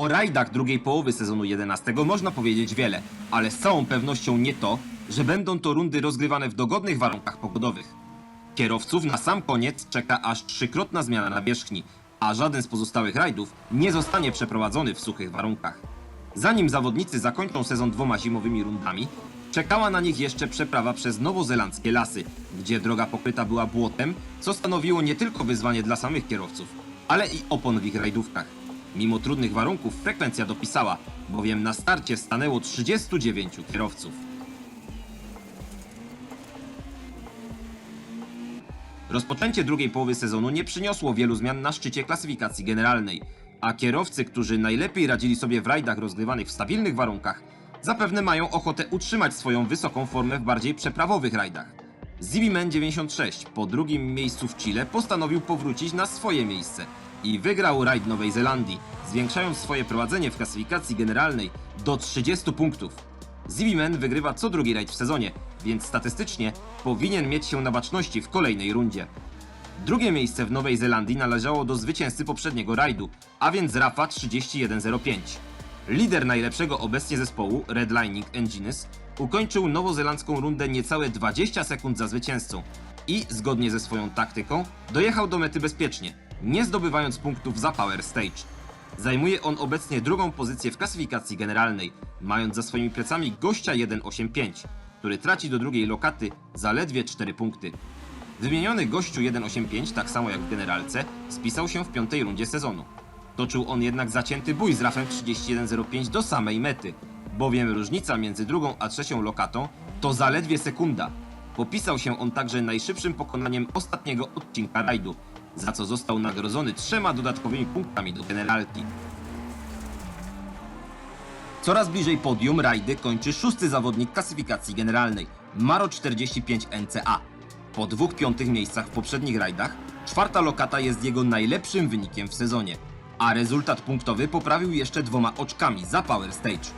O rajdach drugiej połowy sezonu 11 można powiedzieć wiele, ale z całą pewnością nie to, że będą to rundy rozgrywane w dogodnych warunkach pogodowych. Kierowców na sam koniec czeka aż trzykrotna zmiana nawierzchni, a żaden z pozostałych rajdów nie zostanie przeprowadzony w suchych warunkach. Zanim zawodnicy zakończą sezon dwoma zimowymi rundami, czekała na nich jeszcze przeprawa przez nowozelandzkie lasy, gdzie droga pokryta była błotem, co stanowiło nie tylko wyzwanie dla samych kierowców, ale i opon w ich rajdówkach. Mimo trudnych warunków frekwencja dopisała, bowiem na starcie stanęło 39 kierowców. Rozpoczęcie drugiej połowy sezonu nie przyniosło wielu zmian na szczycie klasyfikacji generalnej, a kierowcy, którzy najlepiej radzili sobie w rajdach rozgrywanych w stabilnych warunkach, zapewne mają ochotę utrzymać swoją wysoką formę w bardziej przeprawowych rajdach. Zibimen 96 po drugim miejscu w Chile postanowił powrócić na swoje miejsce i wygrał rajd Nowej Zelandii, zwiększając swoje prowadzenie w klasyfikacji generalnej do 30 punktów. Zibimen wygrywa co drugi rajd w sezonie, więc statystycznie powinien mieć się na baczności w kolejnej rundzie. Drugie miejsce w Nowej Zelandii należało do zwycięzcy poprzedniego rajdu, a więc Rafa 3105. Lider najlepszego obecnie zespołu, Redlining Engines, ukończył nowozelandzką rundę niecałe 20 sekund za zwycięzcą i, zgodnie ze swoją taktyką, dojechał do mety bezpiecznie, nie zdobywając punktów za Power Stage. Zajmuje on obecnie drugą pozycję w klasyfikacji generalnej, mając za swoimi plecami gościa 185, który traci do drugiej lokaty zaledwie 4 punkty. Wymieniony gościu 185, tak samo jak w generalce, spisał się w piątej rundzie sezonu. Toczył on jednak zacięty bój z Rafem 3105 do samej mety, bowiem różnica między drugą a trzecią lokatą to zaledwie sekunda. Popisał się on także najszybszym pokonaniem ostatniego odcinka rajdu, za co został nagrodzony trzema dodatkowymi punktami do generalki. Coraz bliżej podium rajdy kończy szósty zawodnik klasyfikacji generalnej, Maro 45 NCA. Po dwóch piątych miejscach w poprzednich rajdach, czwarta lokata jest jego najlepszym wynikiem w sezonie, a rezultat punktowy poprawił jeszcze dwoma oczkami za Power Stage.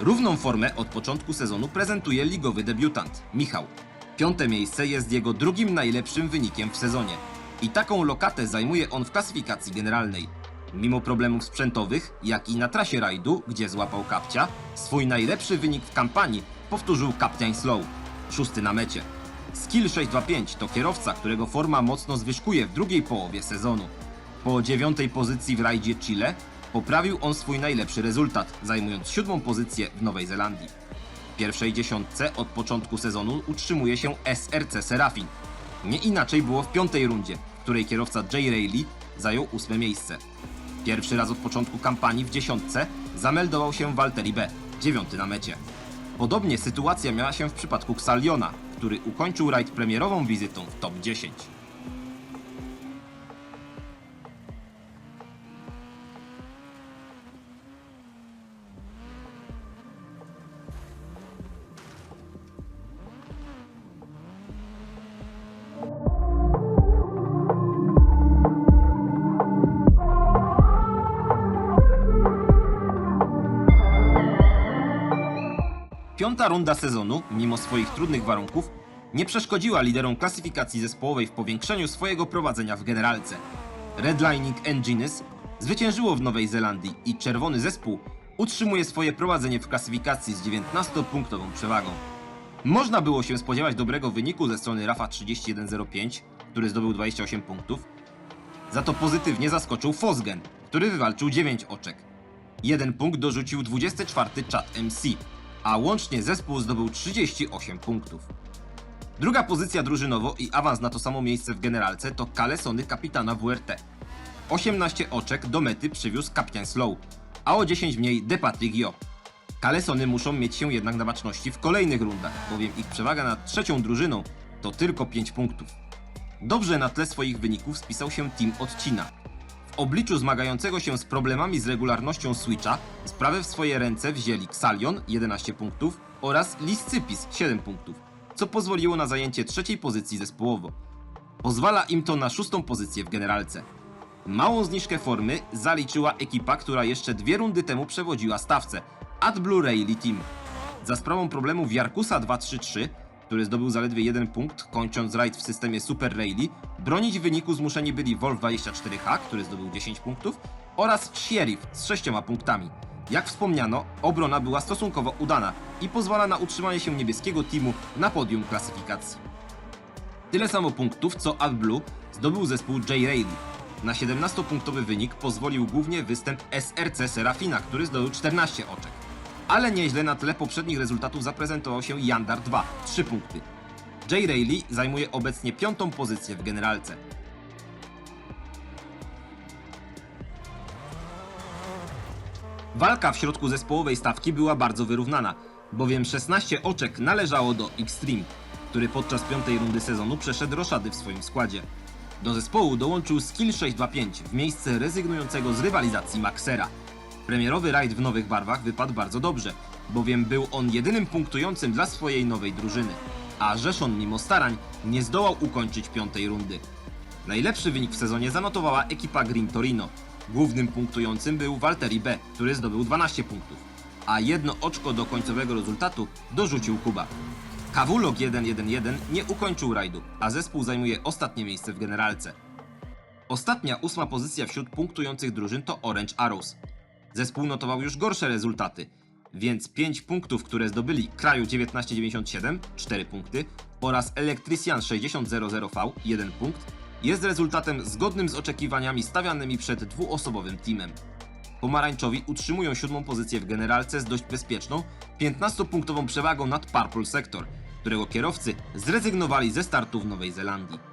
Równą formę od początku sezonu prezentuje ligowy debiutant, Michał. Piąte miejsce jest jego drugim najlepszym wynikiem w sezonie. I taką lokatę zajmuje on w klasyfikacji generalnej. Mimo problemów sprzętowych, jak i na trasie rajdu, gdzie złapał kapcia, swój najlepszy wynik w kampanii powtórzył Captain Slow, szósty na mecie. Skill 625 to kierowca, którego forma mocno zwyżkuje w drugiej połowie sezonu. Po dziewiątej pozycji w rajdzie Chile poprawił on swój najlepszy rezultat, zajmując siódmą pozycję w Nowej Zelandii. W pierwszej dziesiątce od początku sezonu utrzymuje się SRC Serafin. Nie inaczej było w piątej rundzie, której kierowca Jay Rayleigh zajął ósme miejsce. Pierwszy raz od początku kampanii w dziesiątce zameldował się Valtteri B, dziewiąty na mecie. Podobnie sytuacja miała się w przypadku Xaliona, który ukończył rajd premierową wizytą w top 10. Piąta runda sezonu, mimo swoich trudnych warunków, nie przeszkodziła liderom klasyfikacji zespołowej w powiększeniu swojego prowadzenia w generalce. Redlining Engines zwyciężyło w Nowej Zelandii i czerwony zespół utrzymuje swoje prowadzenie w klasyfikacji z 19-punktową przewagą. Można było się spodziewać dobrego wyniku ze strony Rafa 3105, który zdobył 28 punktów. Za to pozytywnie zaskoczył Fosgen, który wywalczył 9 oczek. Jeden punkt dorzucił 24 Chat MC, a łącznie zespół zdobył 38 punktów. Druga pozycja drużynowo i awans na to samo miejsce w generalce to Kalesony kapitana WRT. 18 oczek do mety przywiózł Captain Slow, a o 10 mniej De Patrick Jo. Kalesony muszą mieć się jednak na baczności w kolejnych rundach, bowiem ich przewaga nad trzecią drużyną to tylko 5 punktów. Dobrze na tle swoich wyników spisał się team Odcina. W obliczu zmagającego się z problemami z regularnością Switcha sprawę w swoje ręce wzięli Xalion 11 punktów oraz Liscypis 7 punktów, co pozwoliło na zajęcie trzeciej pozycji zespołowo. Pozwala im to na szóstą pozycję w generalce. Małą zniżkę formy zaliczyła ekipa, która jeszcze dwie rundy temu przewodziła stawce AdBlue Rayleigh Team. Za sprawą problemów Jarkusa 233, który zdobył zaledwie jeden punkt, kończąc rajd w systemie Super Rayleigh, bronić wyniku zmuszeni byli Wolf 24H, który zdobył 10 punktów, oraz Sheriff z 6 punktami. Jak wspomniano, obrona była stosunkowo udana i pozwala na utrzymanie się niebieskiego teamu na podium klasyfikacji. Tyle samo punktów co AdBlue zdobył zespół J. Rayleigh. Na 17-punktowy wynik pozwolił głównie występ SRC Serafina, który zdobył 14 oczek. Ale nieźle na tle poprzednich rezultatów zaprezentował się Yandar 2, 3 punkty. J. Rayleigh zajmuje obecnie piątą pozycję w generalce. Walka w środku zespołowej stawki była bardzo wyrównana, bowiem 16 oczek należało do Xtreme, który podczas piątej rundy sezonu przeszedł roszady w swoim składzie. Do zespołu dołączył Skill 625 w miejsce rezygnującego z rywalizacji Maxera. Premierowy rajd w nowych barwach wypadł bardzo dobrze, bowiem był on jedynym punktującym dla swojej nowej drużyny, a Rzeszon mimo starań nie zdołał ukończyć piątej rundy. Najlepszy wynik w sezonie zanotowała ekipa Green Torino. Głównym punktującym był Walteri B, który zdobył 12 punktów, a jedno oczko do końcowego rezultatu dorzucił Kuba. Kawulok 1-1-1 nie ukończył rajdu, a zespół zajmuje ostatnie miejsce w generalce. Ostatnia ósma pozycja wśród punktujących drużyn to Orange Arrows. Zespół notował już gorsze rezultaty, więc 5 punktów, które zdobyli Kraju 1997, 4 punkty oraz Electrician 6000V, 1 punkt, jest rezultatem zgodnym z oczekiwaniami stawianymi przed dwuosobowym teamem. Pomarańczowi utrzymują siódmą pozycję w generalce z dość bezpieczną 15-punktową przewagą nad Purple Sector, którego kierowcy zrezygnowali ze startu w Nowej Zelandii.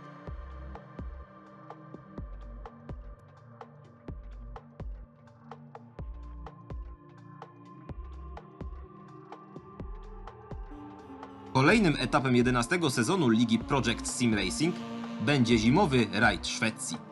Kolejnym etapem 11 sezonu ligi Project Sim Racing będzie zimowy rajd Szwecji.